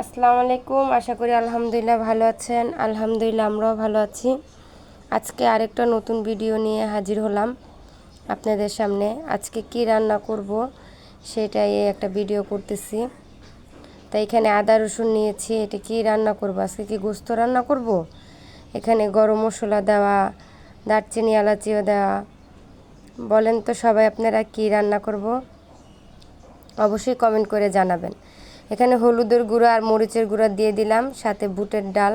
আসসালামু আলাইকুম, আশা করি আলহামদুলিল্লাহ ভালো আছেন। আলহামদুলিল্লাহ আমরাও ভালো আছি। আজকে আরেকটা নতুন ভিডিও নিয়ে হাজির হলাম আপনাদের সামনে। আজকে কি রান্না করব সেটাই একটা ভিডিও করতেছি। তাই এখানে আদা রসুন নিয়েছি, এটা কি রান্না করব? আজকে কি গোস্ত রান্না করব? এখানে গরম মশলা দেওয়া, দারচিনি, এলাচিও দেওয়া। বলেন তো সবাই আপনারা কি রান্না করব? অবশ্যই কমেন্ট করে জানাবেন। এখানে হলুদের গুঁড়ো আর মরিচের গুঁড়ো দিয়ে দিলাম, সাথে বুটের ডাল।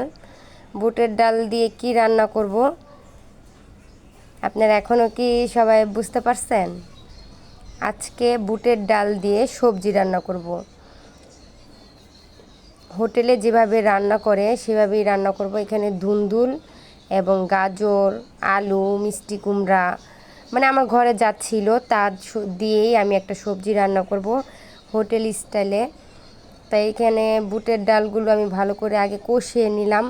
বুটের ডাল দিয়ে কি রান্না করব? আপনারা এখনও কি সবাই বুঝতে পারছেন? আজকে বুটের ডাল দিয়ে সবজি রান্না করব। হোটেলে যেভাবে রান্না করে, সেভাবেই রান্না করব। এখানে ধুন্দুল এবং গাজর, আলু, মিষ্টি কুমড়া মানে আমার ঘরে যা ছিল তা দিয়েই আমি একটা সবজি রান্না করব হোটেল স্টাইলে। তাই এখানে বুটের ডালগুলো আমি ভালো করে আগে কষিয়ে নিলাম।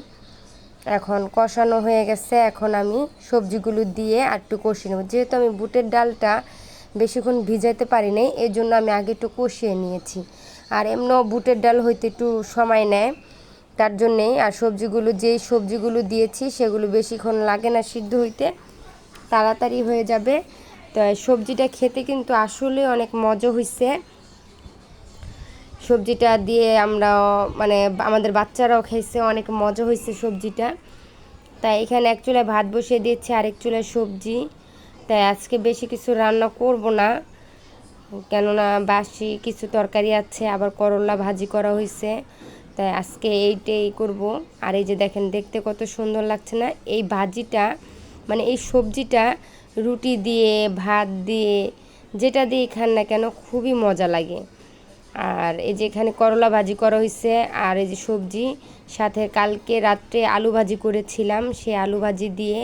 এখন কষানো হয়ে গেছে। এখন আমি সবজিগুলো দিয়ে আর একটু কষিয়ে নেব। যেহেতু আমি বুটের ডালটা বেশিক্ষণ ভিজাইতে পারি নাই এই জন্য আমি আগে একটু কষিয়ে নিয়েছি। আর এমনিও বুটের ডাল হইতে একটু সময় নেয়, তার জন্যেই আর সবজিগুলো, যেই সবজিগুলো দিয়েছি সেগুলো বেশিক্ষণ লাগে না সিদ্ধ হইতে, তাড়াতাড়ি হয়ে যাবে। তো সবজিটা খেতে কিন্তু আসলে অনেক মজা হয়েছে সবজিটা দিয়ে আমরা মানে আমাদের বাচ্চারাও খেয়েছে, অনেক মজা হয়েছে সবজিটা। তাই এখানে এক চুলায় ভাত বসিয়ে দিয়েছি, আরেক চুলায় সবজি। তাই আজকে বেশি কিছু রান্না করব না, কেননা বাসি কিছু তরকারি আছে, আবার করলা ভাজি করা হয়েছে। তাই আজকে এইটাই করব। আর এই যে দেখেন, দেখতে কত সুন্দর লাগছে না? এই ভাজিটা মানে এই সবজিটা রুটি দিয়ে, ভাত দিয়ে, যেটা দিয়ে খান না কেন, খুবই মজা লাগে। আর এই যে এখানে করলা ভাজি করা হয়েছে আর এই যে সবজি, সাথে কালকে রাত্রে আলু ভাজি করেছিলাম, সেই আলু ভাজি দিয়ে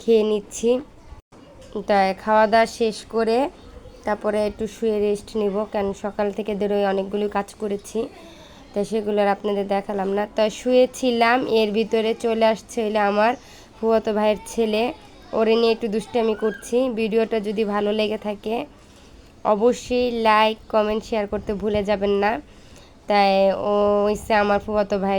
খেয়ে নিচ্ছি। তাই খাওয়া দাওয়া শেষ করে তারপরে একটু শুয়ে রেস্ট নিব, কেন সকাল থেকে বেরোয় অনেকগুলো কাজ করেছি তাই সেগুলো আর আপনাদের দেখালাম না। তাই শুয়েছিলাম, এর ভিতরে চলে আসছে হইলে আমার ফুয়াতো ভাইয়ের ছেলে, ওরে নিয়ে একটু দুষ্টামি করছি, ভিডিওটা যদি ভালো লেগে থাকে অবশ্যই লাইক কমেন্ট শেয়ার করতে ভুলে যাবেন না। তাই ও হচ্ছে আমার ফুফাতো ভাইয়ের